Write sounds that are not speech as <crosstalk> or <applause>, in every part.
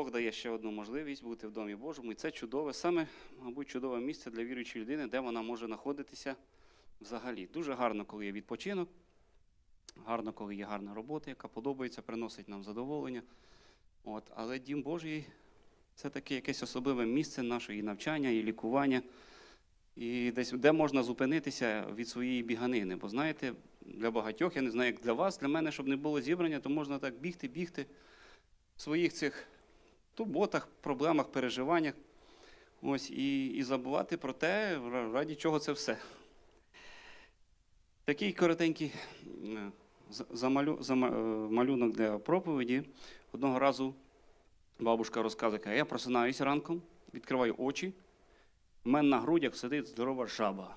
Бог дає ще одну можливість бути в Домі Божому. І це чудове, саме, мабуть, чудове місце для віруючої людини, де вона може знаходитися взагалі. Дуже гарно, коли є відпочинок, гарно, коли є гарна робота, яка подобається, приносить нам задоволення. От, але Дім Божий це таке якесь особливе місце нашої навчання і лікування. І десь де можна зупинитися від своєї біганини. Бо знаєте, для багатьох, я не знаю, як для вас, для мене, щоб не було зібрання, то можна так бігти, бігти в своїх цих турботах, проблемах, переживаннях. Ось, і, і забувати про те, раді чого це все. Такий коротенький замалю, зама- е, малюнок для проповіді. Одного разу бабушка розказує, каже, я просинаюся ранком, відкриваю очі, в мене на грудях сидить здорова жаба.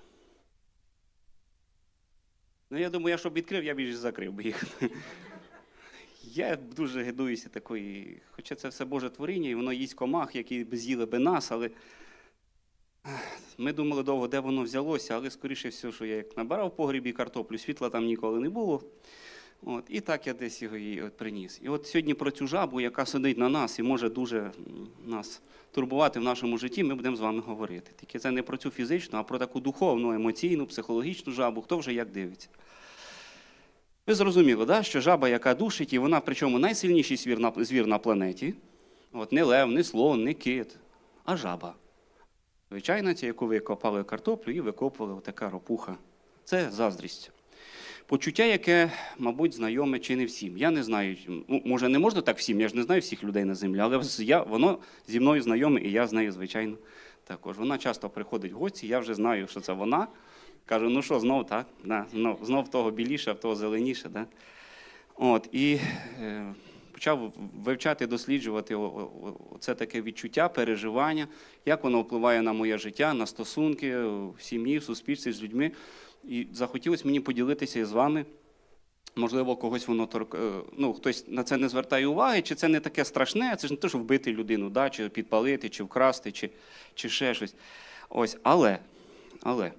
Ну, я думаю, я щоб відкрив, я більше закрив би їх. Я дуже гидуюся такої, хоча це все Боже творіння, і воно їсть комах, які б з'їли би нас, але ми думали довго, де воно взялося, але скоріше все, що я як набирав в погрібі картоплю, світла там ніколи не було. От, і так я десь його їй от приніс. І от сьогодні про цю жабу, яка сидить на нас і може дуже нас турбувати в нашому житті, ми будемо з вами говорити. Тільки це не про цю фізичну, а про таку духовну, емоційну, психологічну жабу, хто вже як дивиться. Ви зрозуміли, да, що жаба, яка душить, і вона, причому найсильніший звір на, звір на планеті, от не лев, не слон, не кит, а жаба. Звичайно, ця, яку ви копали картоплю і викопували отака ропуха. Це заздрість. Почуття, яке, мабуть, знайоме чи не всім. Я не знаю, ну, може, не можна так всім, я ж не знаю всіх людей на землі, але я, воно зі мною знайоме, і я з нею, звичайно, також. Вона часто приходить в гості, я вже знаю, що це вона. Кажу, ну що, знов так? Да, знов, знов того біліше, в того зеленіше. Да? От, і е, почав вивчати, досліджувати це таке відчуття, переживання, як воно впливає на моє життя, на стосунки в сім'ї, в суспільстві з людьми. І захотілося мені поділитися з вами. Можливо, когось воно торк... е, ну, хтось на це не звертає уваги, чи це не таке страшне, це ж не те, що вбити людину, да, чи підпалити, чи вкрасти, чи, чи ще щось. Ось, але, але е,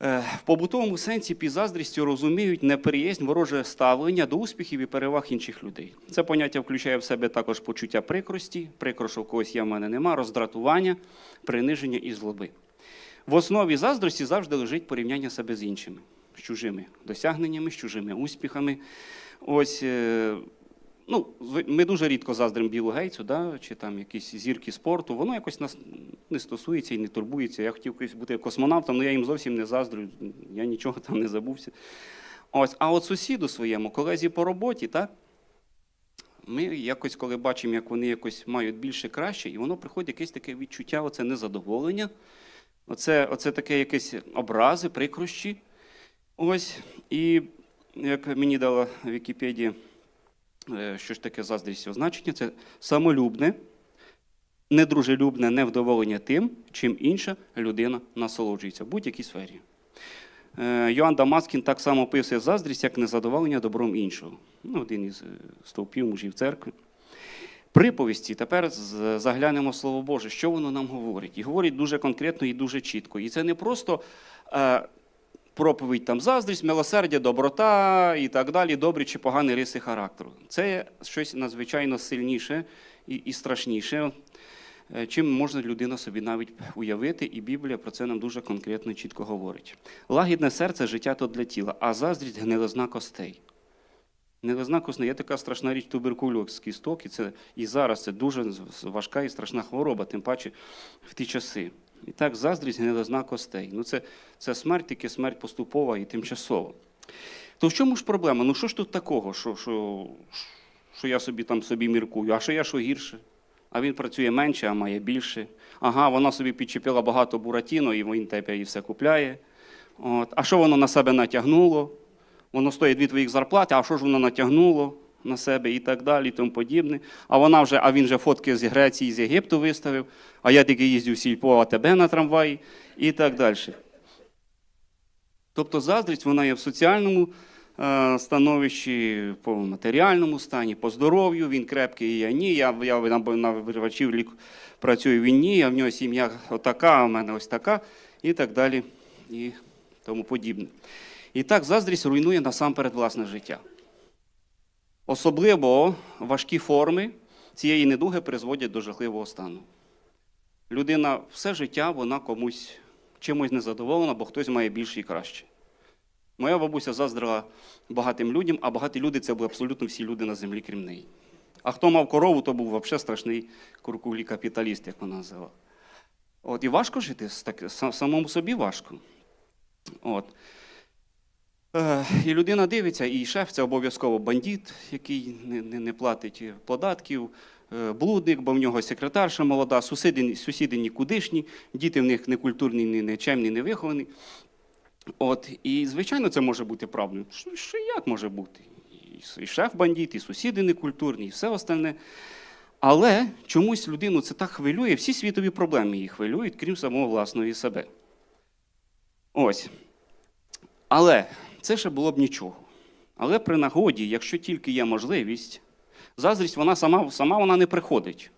в побутовому сенсі під заздрістю розуміють неприязнь, вороже ставлення до успіхів і переваг інших людей. Це поняття включає в себе також почуття прикрості, прикро, що когось є, в мене нема, роздратування, приниження і злоби. В основі заздрості завжди лежить порівняння себе з іншими, з чужими досягненнями, з чужими успіхами. Ось, е, ну, ми дуже рідко заздримо Білу Гейтсу, да, чи там якісь зірки спорту. Воно якось нас не стосується і не турбується. Я хотів колись бути космонавтом, але я їм зовсім не заздрю, я нічого там не забувся. Ось, а от сусіду своєму, колезі по роботі, так? Ми якось, коли бачимо, як вони якось мають більше краще, і воно приходить якесь таке відчуття, оце незадоволення. Оце, оце таке якесь образи, прикрощі. Ось. І як мені дала Вікіпедія, що ж таке заздрість означення, це самолюбне, недружелюбне невдоволення тим, чим інша людина насолоджується в будь-якій сфері. Е, Йоанн Дамаскін так само описує заздрість, як незадоволення добром іншого. Ну, один із е, стовпів мужів церкви. Приповісті тепер заглянемо Слово Боже, що воно нам говорить. І говорить дуже конкретно і дуже чітко. І це не просто е, проповідь там заздрість, милосердя, доброта і так далі, добрі чи погані риси характеру. Це щось надзвичайно сильніше і, і страшніше, е, чим можна людина собі навіть уявити, і Біблія про це нам дуже конкретно і чітко говорить. Лагідне серце життя то для тіла, а заздрість гнилизна костей. Гнилизна костей є така страшна річ туберкульоз кісток, і це і зараз це дуже важка і страшна хвороба, тим паче в ті часи. І так, заздрість гнилизна костей. Ну, це, це смерть, тільки смерть поступова і тимчасова. То в чому ж проблема? Ну що ж тут такого, що, що, що я собі там собі міркую? А що я що гірше? А він працює менше, а має більше. Ага, вона собі підчепила багато буратіно, і він тебе і все купляє. От. А що воно на себе натягнуло? Воно стоїть дві твоїх зарплати, а що ж воно натягнуло на себе і так далі, і тому подібне. А вона вже, а він вже фотки з Греції, з Єгипту виставив, а я тільки їздив сільпо АТБ на трамваї і так далі. Тобто заздрість вона є в соціальному е, становищі, по матеріальному стані, по здоров'ю, він крепкий, я ні. Я, я на виривачів лік працюю, він ні, а в нього сім'я отака, а в мене ось така, і так далі, і тому подібне. І так заздрість руйнує насамперед власне життя. Особливо важкі форми цієї недуги призводять до жахливого стану. Людина все життя вона комусь чимось незадоволена, бо хтось має більше і краще. Моя бабуся заздрила багатим людям, а багаті люди це були абсолютно всі люди на землі, крім неї. А хто мав корову, то був взагалі страшний куркулі капіталіст, як вона називала. От, і важко жити, так, самому собі важко. От. Е, і людина дивиться, і шеф це обов'язково бандит, який не, не, не платить податків, е, блудник, бо в нього секретарша молода, сусіди, сусіди нікудишні, діти в них не культурні, не, не чемні, не виховані. От, і, звичайно, це може бути правдою. Що, що як може бути? І шеф бандит, і сусіди некультурні, і все остальне. Але чомусь людину це так хвилює, всі світові проблеми її хвилюють, крім самого власної себе. Ось. Але це ще було б нічого. Але при нагоді, якщо тільки є можливість, заздрість вона сама, сама вона не приходить.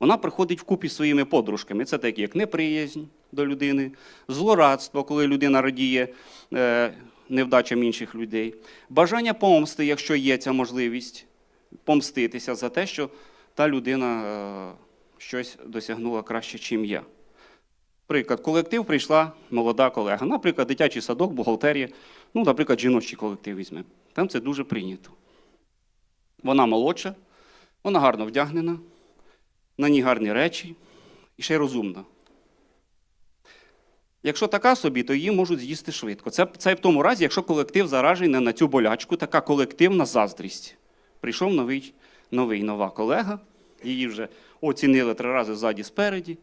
Вона приходить вкупі зі своїми подружками. Це такі, як неприязнь до людини, злорадство, коли людина радіє е, невдачам інших людей, бажання помсти, якщо є ця можливість, помститися за те, що та людина е, щось досягнула краще, ніж я. Приклад, колектив прийшла молода колега. Наприклад, дитячий садок, бухгалтерія, ну, наприклад, жіночий колектив візьме. Там це дуже прийнято. Вона молодша, вона гарно вдягнена, на ній гарні речі і ще й розумна. Якщо така собі, то її можуть з'їсти швидко. Це, це в тому разі, якщо колектив заражений на цю болячку, така колективна заздрість. Прийшов новий, новий нова колега, її вже оцінили три рази ззаді спереді,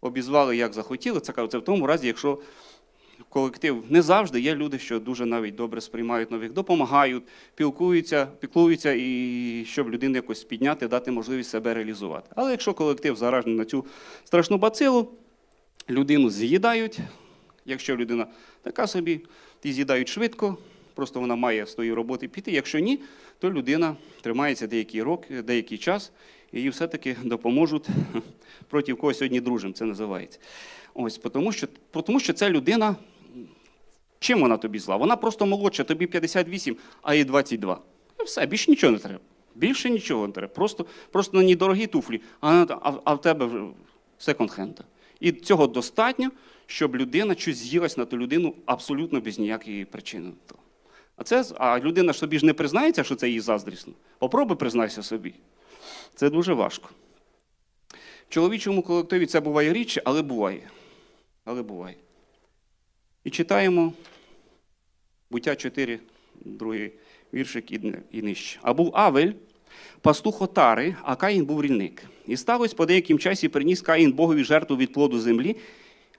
обізвали як захотіли. Це кажуть, в тому разі, якщо колектив не завжди є люди, що дуже навіть добре сприймають нових, допомагають, пілкуються, піклуються, і щоб людину якось підняти, дати можливість себе реалізувати. Але якщо колектив заражений на цю страшну бацилу, людину з'їдають. Якщо людина така собі, ті з'їдають швидко, просто вона має з тої роботи піти. Якщо ні, то людина тримається деякий рок, деякий час, і їй все-таки допоможуть <laughs> проти кого сьогодні дружимо, це називається. Ось, тому що, тому що ця людина, чим вона тобі зла? Вона просто молодша, тобі 58, а їй 22. І все, більше нічого не треба. Більше нічого не треба. Просто, просто на ній дорогі туфлі, а, а, а в тебе секонд-хенда. І цього достатньо, щоб людина щось з'їлась на ту людину абсолютно без ніякої причини. А, це, а людина ж собі ж не признається, що це їй заздрісно. Попробуй признайся собі. Це дуже важко. В чоловічому колективі це буває рідше, але буває. Але буває. І читаємо буття 4, другий віршик і, і нижче. А був Авель, пастух отари, а Каїн був рільник. І сталося по деяким часі приніс Каїн Богові жертву від плоду землі,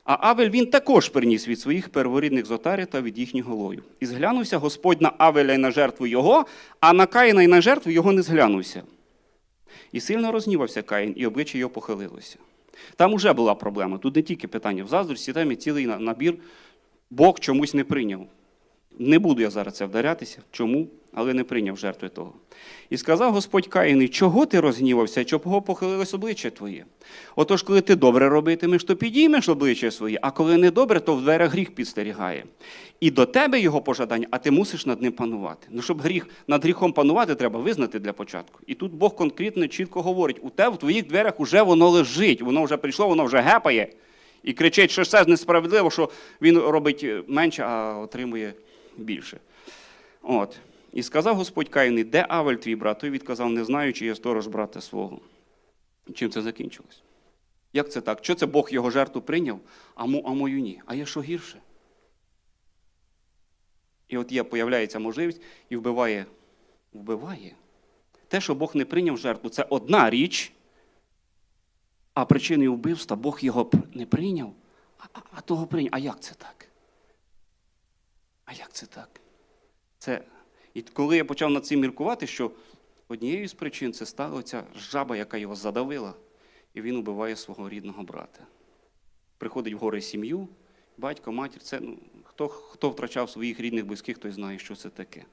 а Авель він також приніс від своїх перворідних з отари та від їхнього лою. І зглянувся Господь на Авеля і на жертву його, а на Каїна і на жертву його не зглянувся. І сильно рознівався Каїн, і обличчя його похилилося. Там уже була проблема. Тут не тільки питання в заздрості, там і цілий набір. Бог чомусь не прийняв. Не буду я зараз це вдарятися. Чому? Але не прийняв жертви того. І сказав Господь Каїни, чого ти розгнівався, чого похилилось обличчя твоє? Отож, коли ти добре робитимеш, то підіймеш обличчя своє, а коли не добре, то в дверях гріх підстерігає. І до тебе його пожадання, а ти мусиш над ним панувати. Ну, щоб гріх над гріхом панувати, треба визнати для початку. І тут Бог конкретно чітко говорить: у тебе в твоїх дверях уже воно лежить, воно вже прийшло, воно вже гепає. І кричить, що це несправедливо, що він робить менше, а отримує більше. От. І сказав Господь Каїни, де Авель твій брат? Той відказав, не знаю, чи є сторож брата свого. Чим це закінчилось? Як це так? Що це Бог його жертву прийняв, а, мо, а мою ні? А є що гірше? І от є, появляється можливість і вбиває. Вбиває. Те, що Бог не прийняв жертву, це одна річ, а причиною вбивства Бог його не прийняв, а, а того прийняв. А як це так? А як це так? Це... І коли я почав над цим міркувати, що однією з причин це стала ця жаба, яка його задавила, і він убиває свого рідного брата. Приходить в гори сім'ю, батько, матір. Це, ну, хто, хто втрачав своїх рідних близьких, той знає, що це таке.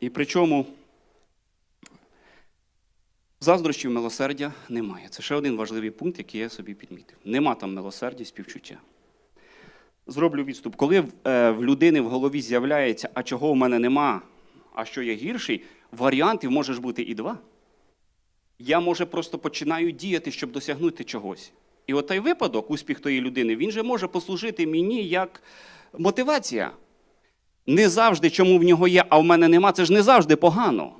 І причому заздрощів милосердя немає. Це ще один важливий пункт, який я собі підмітив. Нема там милосердя і співчуття. Зроблю відступ. Коли е, в людини в голові з'являється, а чого в мене нема, а що я гірший, варіантів може бути і два. Я, може, просто починаю діяти, щоб досягнути чогось. І от той випадок, успіх тої людини, він же може послужити мені як мотивація. Не завжди, чому в нього є, а в мене нема, це ж не завжди погано.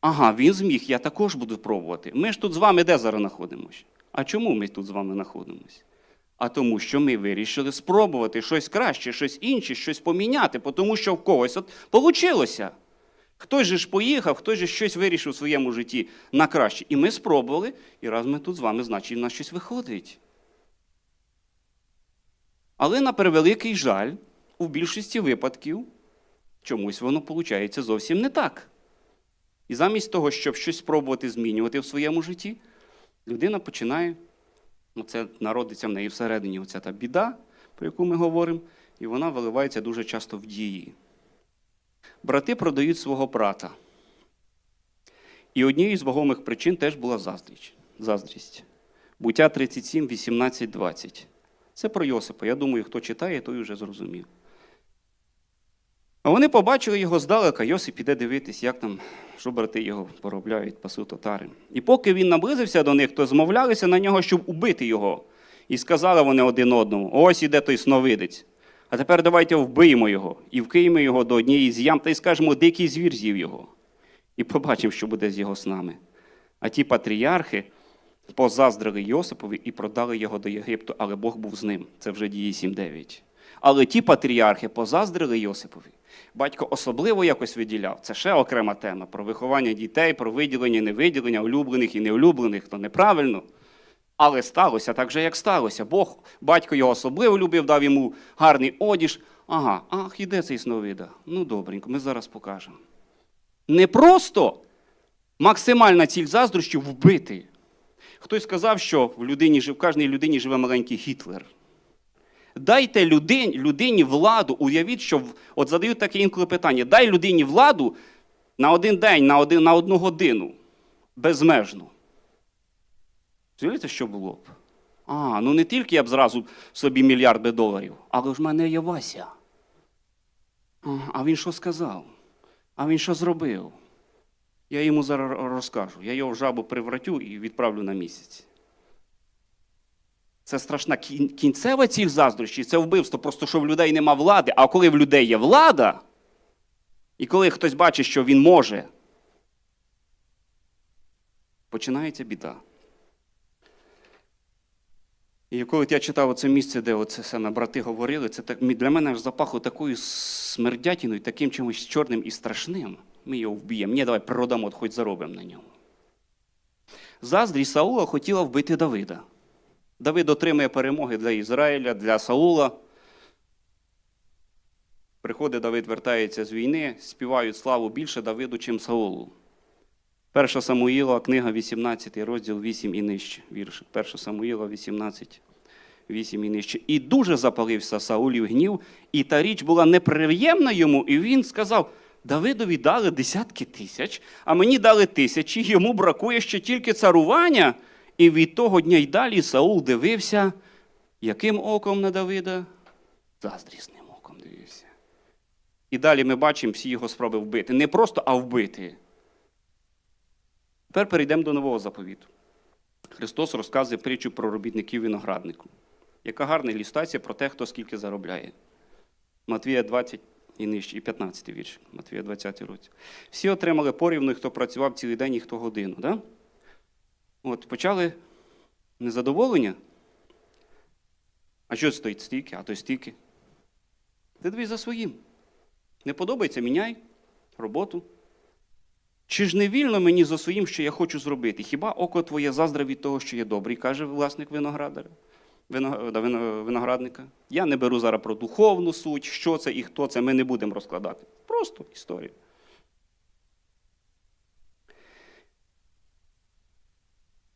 Ага, він зміг, я також буду пробувати. Ми ж тут з вами де зараз знаходимося? А чому ми тут з вами знаходимося? А тому, що ми вирішили спробувати щось краще, щось інше, щось поміняти, тому що в когось от получилося. Хтось же ж поїхав, хтось же щось вирішив у своєму житті на краще. І ми спробували, і раз ми тут з вами, значить, в нас щось виходить. Але на превеликий жаль, у більшості випадків чомусь воно виходить зовсім не так. І замість того, щоб щось спробувати змінювати в своєму житті, людина починає, ну це народиться в неї всередині оця та біда, про яку ми говоримо, і вона виливається дуже часто в дії. Брати продають свого брата. І однією з вагомих причин теж була заздрість. заздрість. Буття 37, 18, 20. Це про Йосипа. Я думаю, хто читає, той вже зрозумів. А вони побачили його здалека, Йосип іде дивитись, як там, що брати його поробляють, пасуть татари. І поки він наблизився до них, то змовлялися на нього, щоб убити його. І сказали вони один одному: ось іде той сновидець. А тепер давайте вбиємо його і вкиємо його до однієї з ям та й скажемо, дикий звір з'їв його. І побачимо, що буде з його снами. А ті патріархи позаздрили Йосипові і продали його до Єгипту, але Бог був з ним. Це вже дії 7.9. Але ті патріархи позаздрили Йосипові. Батько особливо якось виділяв. Це ще окрема тема про виховання дітей, про виділення, невиділення, улюблених і неулюблених, то неправильно. Але сталося так же, як сталося. Бог, батько його особливо любив, дав йому гарний одіж. Ага, ах, іде цей сновида. Ну, добренько, ми зараз покажемо. Не просто максимальна ціль заздрощів вбити. Хтось сказав, що в, людині, в кожній людині живе маленький Гітлер. Дайте людині, людині владу, уявіть, що от задають таке інколи питання: дай людині владу на один день, на, один, на одну годину, безмежно. Зрозумієте, що було б? А, ну не тільки я б зразу собі мільярди доларів, але ж в мене є Вася. А він що сказав? А він що зробив? Я йому зараз розкажу. Я його в жабу привратю і відправлю на місяць. Це страшна кінцева ціль заздрощі, це вбивство, просто що в людей нема влади. А коли в людей є влада, і коли хтось бачить, що він може, починається біда. І коли я читав оце місце, де оце саме брати говорили, це так, для мене аж запахло такою смердятіною, таким чимось чорним і страшним. Ми його вб'ємо. Ні, давай продамо, хоч заробимо на ньому. Заздрість Саула хотіла вбити Давида. Давид отримує перемоги для Ізраїля, для Саула. Приходить Давид, вертається з війни, співають славу більше Давиду, чим Саулу. Перша Самуїла, книга 18, розділ 8 і нижче. Вірш. Перша Самуїла 18, 8 і нижче. І дуже запалився Саулів гнів, і та річ була неприємна йому, і він сказав: Давидові дали десятки тисяч, а мені дали тисячі, йому бракує ще тільки царування. І від того дня й далі Саул дивився, яким оком на Давида? Заздрісним оком дивився. І далі ми бачимо всі його спроби вбити. Не просто, а вбити. Тепер перейдемо до нового заповіту. Христос розказує притчу про робітників винограднику. Яка гарна ілюстрація про те, хто скільки заробляє. Матвія 20 і нижче, і 15 вірш. Матвія 20 році. Всі отримали порівну, хто працював цілий день і хто годину. Да? От, почали незадоволення. А що стоїть стільки, а то стільки. Ти дивись за своїм. Не подобається, міняй роботу. Чи ж не вільно мені за своїм, що я хочу зробити? Хіба око твоє заздра від того, що є добрий, каже власник виноградаря, вино- да, вино- виноградника. Я не беру зараз про духовну суть, що це і хто це, ми не будемо розкладати. Просто історія.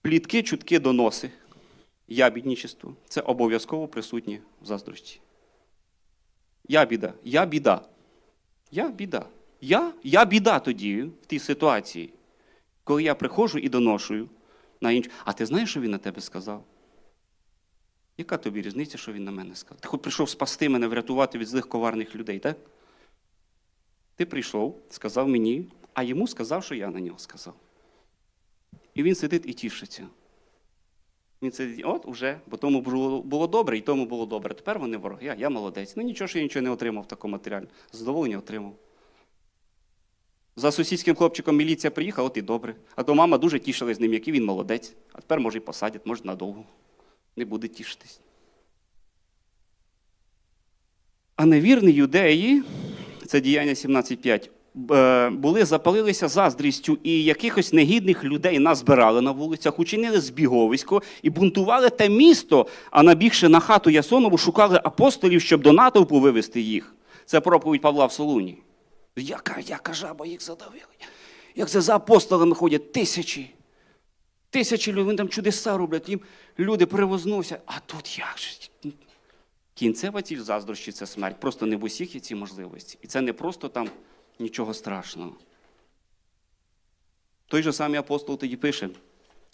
Плітки, чутки, доноси, ябідничество це обов'язково присутнє в заздрості. Я біда, я біда. Я біда. Я, я біда тоді в тій ситуації, коли я приходжу і доношую на іншу. А ти знаєш, що він на тебе сказав? Яка тобі різниця, що він на мене сказав? Ти хоч прийшов спасти мене, врятувати від злих коварних людей, так? Ти прийшов, сказав мені, а йому сказав, що я на нього сказав. І він сидить і тішиться. Він сидить, от уже, бо тому було, добре, і тому було добре. Тепер вони вороги, а я молодець. Ну нічого, що я нічого не отримав такого матеріалу. Задоволення отримав. За сусідським хлопчиком міліція приїхала, от і добре. А то мама дуже тішилась з ним, який він молодець. А тепер може і посадять, може надовго. Не буде тішитись. А невірні юдеї, це діяння 17.5, е, були, запалилися заздрістю і якихось негідних людей назбирали на вулицях, учинили збіговисько і бунтували те місто, а набігши на хату Ясонову, шукали апостолів, щоб до натовпу вивести їх. Це проповідь Павла в Солуні. Яка, яка жаба їх задавили. Як це за апостолами ходять тисячі. Тисячі людей, вони там чудеса роблять, їм люди перевознуся. А тут як же? Кінцева ціль заздрощі це смерть. Просто не в усіх є ці можливості. І це не просто там нічого страшного. Той же самий апостол тоді пише,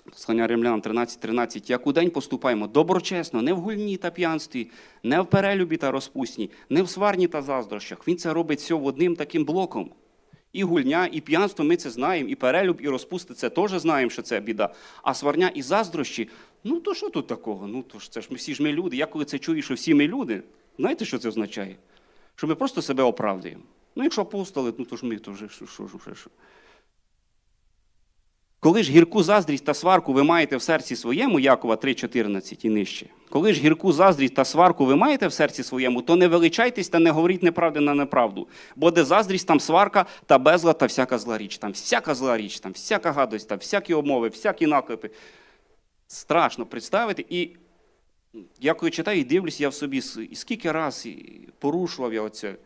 послання римлянам 13, 13, як у день поступаємо доброчесно, не в гульні та п'янстві, не в перелюбі та розпусні, не в сварні та заздрощах. Він це робить все одним таким блоком. І гульня, і п'янство ми це знаємо, і перелюб, і розпусти це теж знаємо, що це біда. А сварня і заздрощі, ну то що тут такого? Ну то ж це ж ми всі ж ми люди. Я коли це чую, що всі ми люди, знаєте, що це означає? Що ми просто себе оправдуємо. Ну, якщо апостоли, ну то ж ми то вже що, що, що, що. Коли ж гірку заздрість та сварку ви маєте в серці своєму, Якова 3,14 і нижче, коли ж гірку заздрість та сварку ви маєте в серці своєму, то не величайтесь та не говоріть неправди на неправду. Бо де заздрість, там сварка та безлад та всяка зла річ. Там всяка зла річ, там всяка гадость, там всякі обмови, всякі наклепи. Страшно представити. І я коли читаю і дивлюсь, я в собі, скільки раз порушував я оце.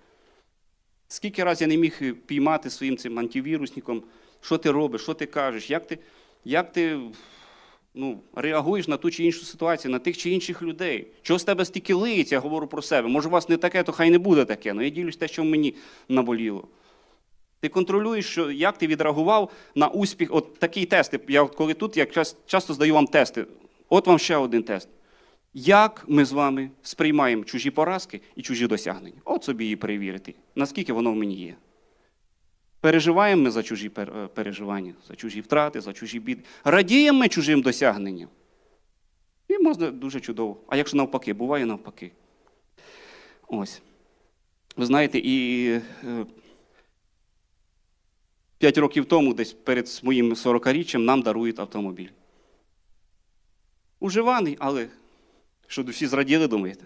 Скільки раз я не міг піймати своїм цим антивірусником, що ти робиш, що ти кажеш, як ти, як ти ну, реагуєш на ту чи іншу ситуацію, на тих чи інших людей. Чого з тебе стільки лиється, я говорю про себе. Може, у вас не таке, то хай не буде таке. Ну я ділюсь те, що мені наболіло. Ти контролюєш, що, як ти відреагував на успіх. От такий тест. Я от коли тут, я час- часто здаю вам тести. От вам ще один тест. Як ми з вами сприймаємо чужі поразки і чужі досягнення? От собі її перевірити, наскільки воно в мені є. Переживаємо ми за чужі е, переживання, за чужі втрати, за чужі біди. Радіємо ми чужим досягненням. І можна дуже чудово. А якщо навпаки, буває навпаки. Ось. Ви знаєте, і е, п'ять років тому, десь перед моїм 40-річчям, нам дарують автомобіль. Уживаний, але що всі зраділи, думаєте?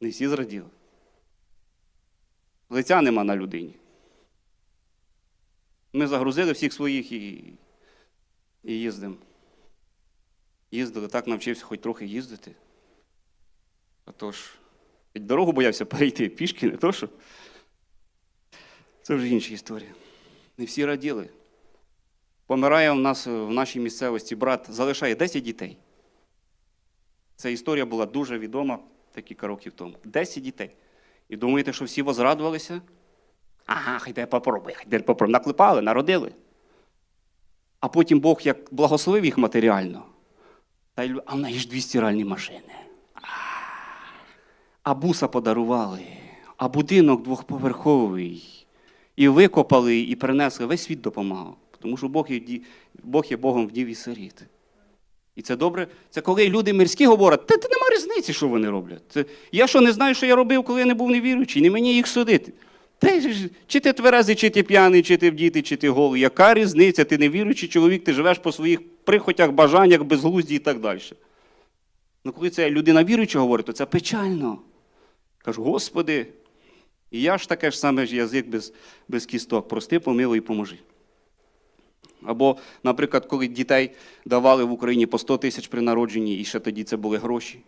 Не всі зраділи. Лиця нема на людині. Ми загрузили всіх своїх і, і їздимо. Їздили, так навчився хоч трохи їздити. А то ж, ведь дорогу боявся перейти пішки, не то що. Це вже інша історія. Не всі раділи. Помирає в нас в нашій місцевості брат, залишає 10 дітей. Ця історія була дуже відома декілька років тому. 10 дітей. І думаєте, що всі возрадувалися? Ага, хай тебе попробуй, хай тебе попробуй. Наклепали, народили. А потім Бог як благословив їх матеріально. Та й а в неї ж дві стиральні машини. А буса подарували, а будинок двохповерховий. І викопали, і принесли, весь світ допомагав. Тому що Бог є, Бог є Богом вдів і сиріт. І це добре. Це коли люди мирські говорять, та, та нема різниці, що вони роблять. Це, я що не знаю, що я робив, коли я не був невіруючий, не мені їх судити. Та, чи ти тверезий, чи ти п'яний, чи ти в діти, чи ти голий. Яка різниця? Ти невіруючий чоловік, ти живеш по своїх прихотях, бажаннях, безглузді і так далі. Ну, коли це людина віруюча говорить, то це печально. Кажу, Господи, і я ж таке ж саме ж язик без, без кісток. Прости, помилуй поможи. Або, наприклад, коли дітей давали в Україні по 100 тисяч при народженні, і ще тоді це були гроші.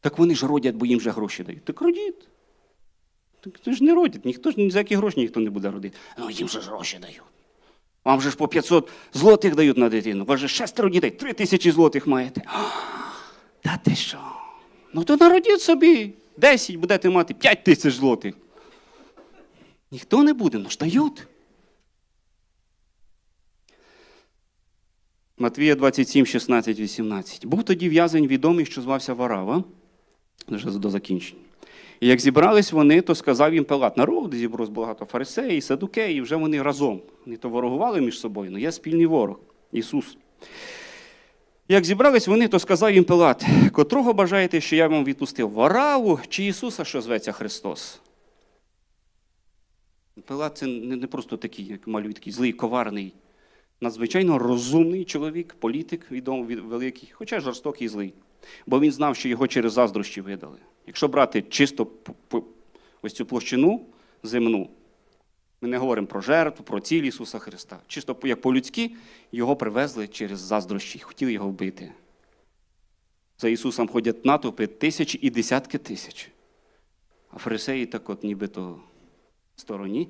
Так вони ж родять, бо їм вже гроші дають. Так родіть. Так це ж не родять, ніхто ж ні за які гроші ніхто не буде родити. Ну, їм же ж гроші дають. Вам же ж по 500 злотих дають на дитину. Вас же шестеро дітей, три тисячі злотих маєте. А, Та ти що? Ну то народіть собі 10, будете мати 5 тисяч злотих. Ніхто не буде, ну ж дають. Матвія 27, 16, 18. Був тоді в'язень відомий, що звався Варава, вже до закінчення. І як зібрались вони, то сказав їм Пилат, народ зібралось багато фарисеїв, садукеїв, і вже вони разом. Вони то ворогували між собою, але є спільний ворог Ісус. Як зібрались вони, то сказав їм Пилат, котрого бажаєте, що я вам відпустив? Вараву чи Ісуса, що зветься Христос? Пилат це не просто такий, як малюють, такий злий, коварний, надзвичайно розумний чоловік, політик відомий, великий, хоча жорстокий і злий. Бо він знав, що його через заздрощі видали. Якщо брати чисто ось цю площину земну, ми не говоримо про жертву, про ціль Ісуса Христа. Чисто як по-людськи, його привезли через заздрощі, хотіли його вбити. За Ісусом ходять натовпи тисячі і десятки тисяч. А фарисеї так от нібито в стороні.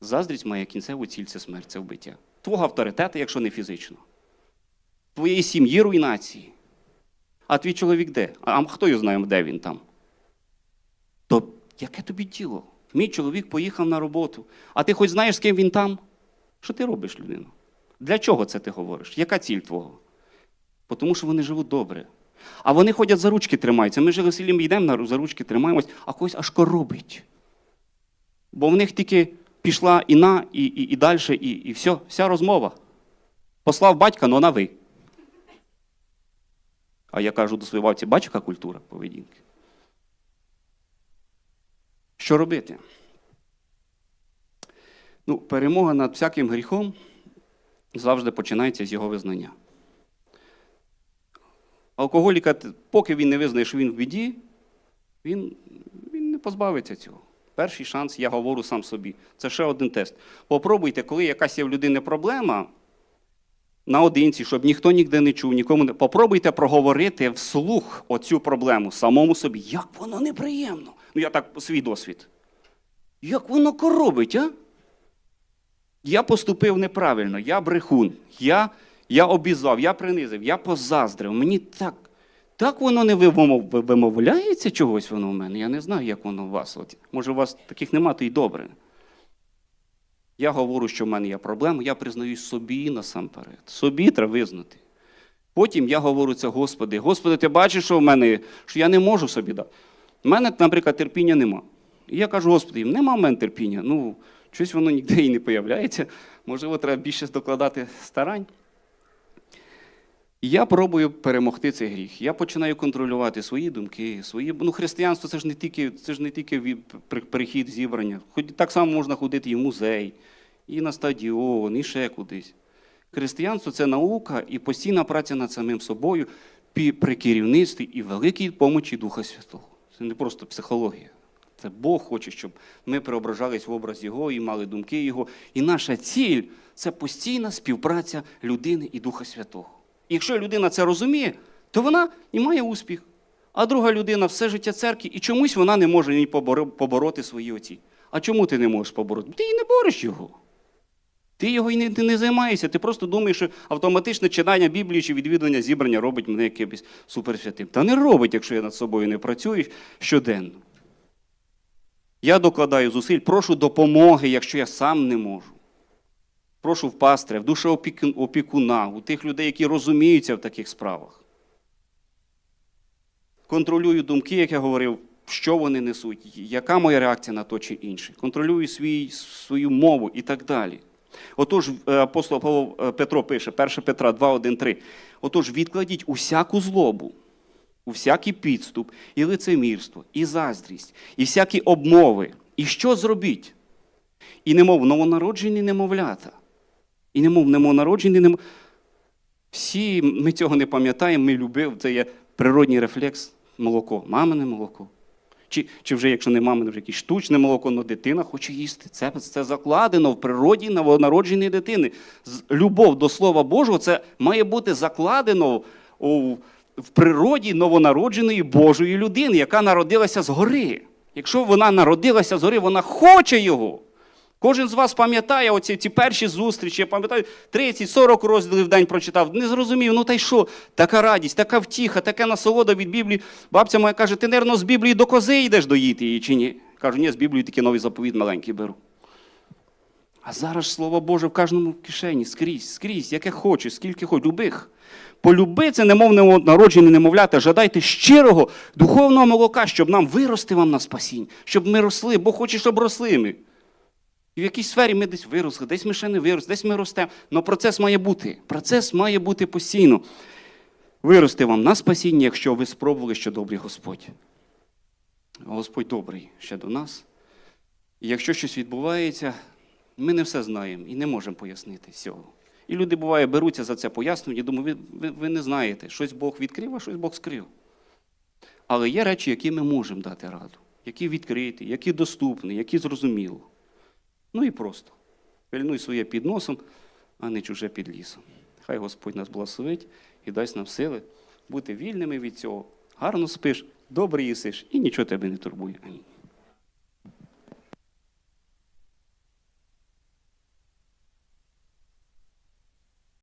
Заздрість має кінцеву ціль це смерть, це вбиття. Твого авторитету, якщо не фізично. Твоєї сім'ї руйнації. А твій чоловік де? А хто його знає, де він там? То яке тобі діло? Мій чоловік поїхав на роботу. А ти хоч знаєш, з ким він там? Що ти робиш, людина? Для чого це ти говориш? Яка ціль твого? Тому що вони живуть добре. А вони ходять за ручки тримаються. Ми жили в селі, ми йдемо за ручки тримаємось, а когось аж коробить. Бо в них тільки пішла і на, і, і, і далі, і, і все, вся розмова. Послав батька, но на ви. А я кажу до своєї бабці, бачу, яка культура поведінки. Що робити? Ну, перемога над всяким гріхом завжди починається з його визнання. Алкоголіка, поки він не визнає, що він в біді, він, він не позбавиться цього. Перший шанс, я говорю сам собі. Це ще один тест. Попробуйте, коли якась є в людини проблема, наодинці, щоб ніхто ніде не чув, нікому не. Попробуйте проговорити вслух оцю проблему самому собі. Як воно неприємно. Ну, я так свій досвід. Як воно коробить, а? Я поступив неправильно, я брехун, я, я обізвав, я принизив, я позаздрив. Мені так. Так воно не вимовляється чогось воно в мене. Я не знаю, як воно у вас. От, може, у вас таких нема, то й добре. Я говорю, що в мене є проблема, я признаюсь собі насамперед. Собі треба визнати. Потім я говорю це, Господи, Господи, ти бачиш, що в мене, що я не можу собі дати. У мене, наприклад, терпіння нема. І я кажу, Господи, нема в мене терпіння. Ну, щось воно ніде і не появляється. Можливо, треба більше докладати старань. І я пробую перемогти цей гріх. Я починаю контролювати свої думки, свої. Ну, християнство це ж не тільки, це ж не тільки прихід, зібрання. Хоч так само можна ходити і в музей, і на стадіон, і ще кудись. Християнство це наука і постійна праця над самим собою при керівництві і великій помочі Духа Святого. Це не просто психологія. Це Бог хоче, щоб ми преображались в образ Його і мали думки Його. І наша ціль це постійна співпраця людини і Духа Святого. Якщо людина це розуміє, то вона і має успіх. А друга людина все життя церкви, і чомусь вона не може ні побороти свої оці. А чому ти не можеш побороти? Ти і не бореш його. Ти його і не, ти не займаєшся. Ти просто думаєш, що автоматичне читання Біблії чи відвідування зібрання робить мене якимось суперсвятим. Та не робить, якщо я над собою не працюю щоденно. Я докладаю зусиль, прошу допомоги, якщо я сам не можу. Прошу в пастиря, в душеопікуна, у тих людей, які розуміються в таких справах. Контролюю думки, як я говорив, що вони несуть, яка моя реакція на то чи інше. Контролюю свій, свою мову і так далі. Отож, е, апостол Павло е, Петро пише, 1 Петра 2, 1, 3. Отож, відкладіть усяку злобу, усякий підступ, і лицемірство, і заздрість, і всякі обмови. І що зробіть? І немов новонароджені немовлята. І немов новонароджені немов... Всі ми цього не пам'ятаємо, ми любимо, це є природній рефлекс молоко, мамине молоко. Чи, чи вже, якщо не мамине, вже якесь штучне молоко, але дитина хоче їсти. Це, це закладено в природі новонародженої дитини. Любов до Слова Божого це має бути закладено у, в природі новонародженої Божої людини, яка народилася згори. Якщо вона народилася згори, вона хоче його. Кожен з вас пам'ятає оці ці перші зустрічі, я пам'ятаю, 30-40 розділів в день прочитав, не зрозумів, ну та й що, така радість, така втіха, така насолода від Біблії. Бабця моя каже, ти, нервно, з Біблії до кози йдеш доїти її чи ні? Кажу, ні, з Біблії такий новий заповіт маленький беру. А зараз Слово Боже в кожному кишені, скрізь, скрізь, яке хочеш, скільки хоч, любих. Полюби це немовне народження, немовляти, жадайте щирого духовного молока, щоб нам вирости вам на спасіння, щоб ми росли, Бог хоче, щоб росли ми. І в якійсь сфері ми десь виросли, десь ми ще не виросли, десь ми ростемо. Але процес має бути. Процес має бути постійно. Вирости вам на спасіння, якщо ви спробували, що добрий Господь. Господь добрий ще до нас. І якщо щось відбувається, ми не все знаємо і не можемо пояснити всього. І люди, буває, беруться за це пояснення і думають, ви, ви, ви не знаєте, щось Бог відкрив, а щось Бог скрив. Але є речі, які ми можемо дати раду, які відкриті, які доступні, які зрозуміло. Ну і просто. Пильнуй своє під носом, а не чуже під лісом. Хай Господь нас благословить і дасть нам сили бути вільними від цього. Гарно спиш, добре їсиш і нічого тебе не турбує. Амінь.